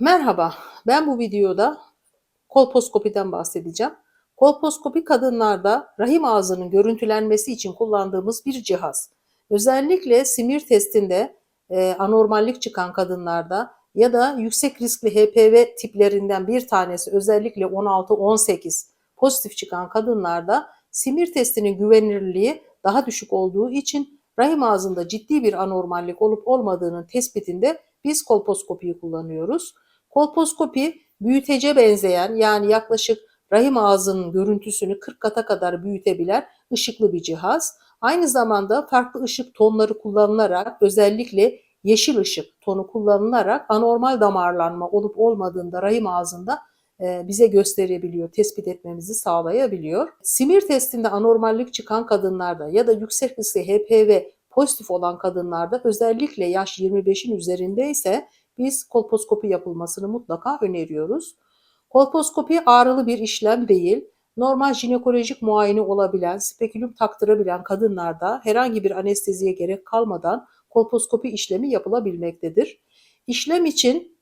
Merhaba, ben bu videoda kolposkopiden bahsedeceğim. Kolposkopi kadınlarda rahim ağzının görüntülenmesi için kullandığımız bir cihaz. Özellikle simir testinde e, anormallik çıkan kadınlarda ya da yüksek riskli HPV tiplerinden bir tanesi özellikle 16-18 pozitif çıkan kadınlarda simir testinin güvenilirliği daha düşük olduğu için rahim ağzında ciddi bir anormallik olup olmadığının tespitinde biz kolposkopiyi kullanıyoruz. Kolposkopi büyütece benzeyen yani yaklaşık rahim ağzının görüntüsünü 40 kata kadar büyütebilen ışıklı bir cihaz. Aynı zamanda farklı ışık tonları kullanılarak özellikle yeşil ışık tonu kullanılarak anormal damarlanma olup olmadığında rahim ağzında e, bize gösterebiliyor, tespit etmemizi sağlayabiliyor. Simir testinde anormallik çıkan kadınlarda ya da yüksek riskli HPV pozitif olan kadınlarda özellikle yaş 25'in üzerindeyse biz kolposkopi yapılmasını mutlaka öneriyoruz. Kolposkopi ağrılı bir işlem değil. Normal jinekolojik muayene olabilen, spekülüm taktırabilen kadınlarda herhangi bir anesteziye gerek kalmadan kolposkopi işlemi yapılabilmektedir. İşlem için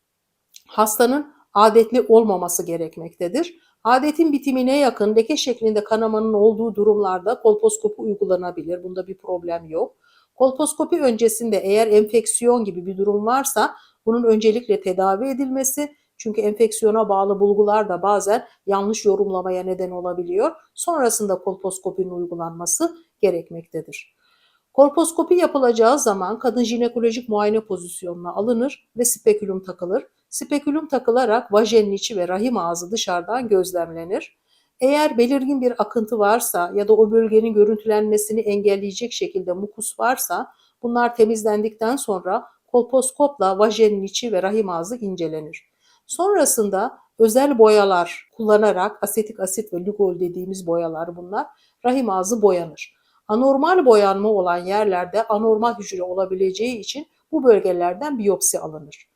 hastanın adetli olmaması gerekmektedir. Adetin bitimine yakın leke şeklinde kanamanın olduğu durumlarda kolposkopi uygulanabilir. Bunda bir problem yok. Kolposkopi öncesinde eğer enfeksiyon gibi bir durum varsa bunun öncelikle tedavi edilmesi çünkü enfeksiyona bağlı bulgular da bazen yanlış yorumlamaya neden olabiliyor. Sonrasında kolposkopinin uygulanması gerekmektedir. Kolposkopi yapılacağı zaman kadın jinekolojik muayene pozisyonuna alınır ve spekülüm takılır. Spekülüm takılarak vajenin içi ve rahim ağzı dışarıdan gözlemlenir. Eğer belirgin bir akıntı varsa ya da o bölgenin görüntülenmesini engelleyecek şekilde mukus varsa bunlar temizlendikten sonra kolposkopla vajenin içi ve rahim ağzı incelenir. Sonrasında özel boyalar kullanarak asetik asit ve lugol dediğimiz boyalar bunlar rahim ağzı boyanır. Anormal boyanma olan yerlerde anormal hücre olabileceği için bu bölgelerden biyopsi alınır.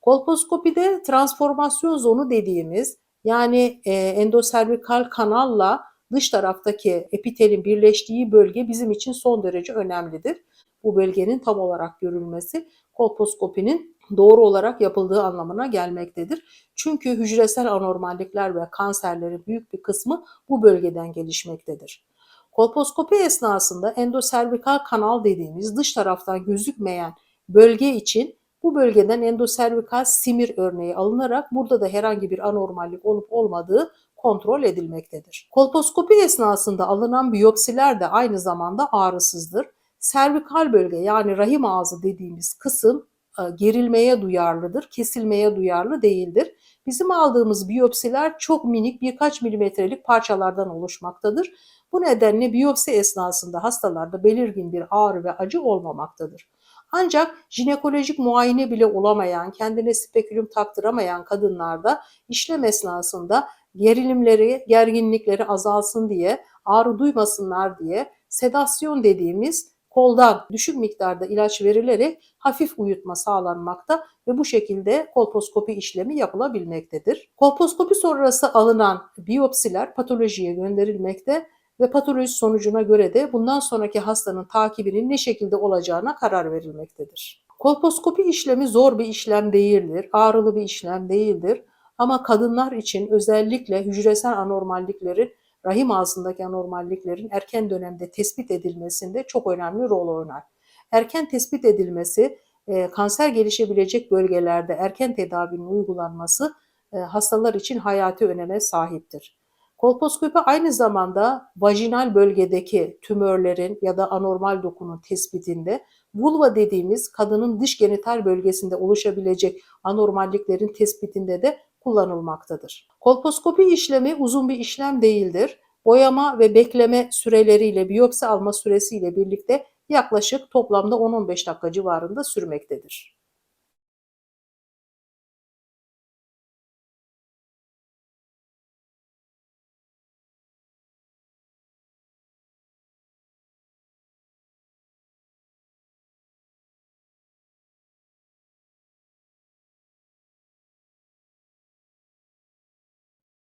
Kolposkopide transformasyon zonu dediğimiz yani e, endoservikal kanalla dış taraftaki epitelin birleştiği bölge bizim için son derece önemlidir. Bu bölgenin tam olarak görülmesi kolposkopinin doğru olarak yapıldığı anlamına gelmektedir. Çünkü hücresel anormallikler ve kanserlerin büyük bir kısmı bu bölgeden gelişmektedir. Kolposkopi esnasında endoservikal kanal dediğimiz dış taraftan gözükmeyen bölge için bu bölgeden endoservikal simir örneği alınarak burada da herhangi bir anormallik olup olmadığı kontrol edilmektedir. Kolposkopi esnasında alınan biyopsiler de aynı zamanda ağrısızdır. Servikal bölge yani rahim ağzı dediğimiz kısım e, gerilmeye duyarlıdır, kesilmeye duyarlı değildir. Bizim aldığımız biyopsiler çok minik birkaç milimetrelik parçalardan oluşmaktadır. Bu nedenle biyopsi esnasında hastalarda belirgin bir ağrı ve acı olmamaktadır. Ancak jinekolojik muayene bile olamayan, kendine spekülüm taktıramayan kadınlarda işlem esnasında gerilimleri, gerginlikleri azalsın diye, ağrı duymasınlar diye sedasyon dediğimiz koldan düşük miktarda ilaç verilerek hafif uyutma sağlanmakta ve bu şekilde kolposkopi işlemi yapılabilmektedir. Kolposkopi sonrası alınan biyopsiler patolojiye gönderilmekte ve patoloji sonucuna göre de bundan sonraki hastanın takibinin ne şekilde olacağına karar verilmektedir. Kolposkopi işlemi zor bir işlem değildir, ağrılı bir işlem değildir. Ama kadınlar için özellikle hücresel anormalliklerin, rahim ağzındaki anormalliklerin erken dönemde tespit edilmesinde çok önemli rol oynar. Erken tespit edilmesi, e, kanser gelişebilecek bölgelerde erken tedavinin uygulanması e, hastalar için hayati öneme sahiptir. Kolposkopi aynı zamanda vajinal bölgedeki tümörlerin ya da anormal dokunun tespitinde, vulva dediğimiz kadının dış genital bölgesinde oluşabilecek anormalliklerin tespitinde de kullanılmaktadır. Kolposkopi işlemi uzun bir işlem değildir. Boyama ve bekleme süreleriyle biyopsi alma süresiyle birlikte yaklaşık toplamda 10-15 dakika civarında sürmektedir.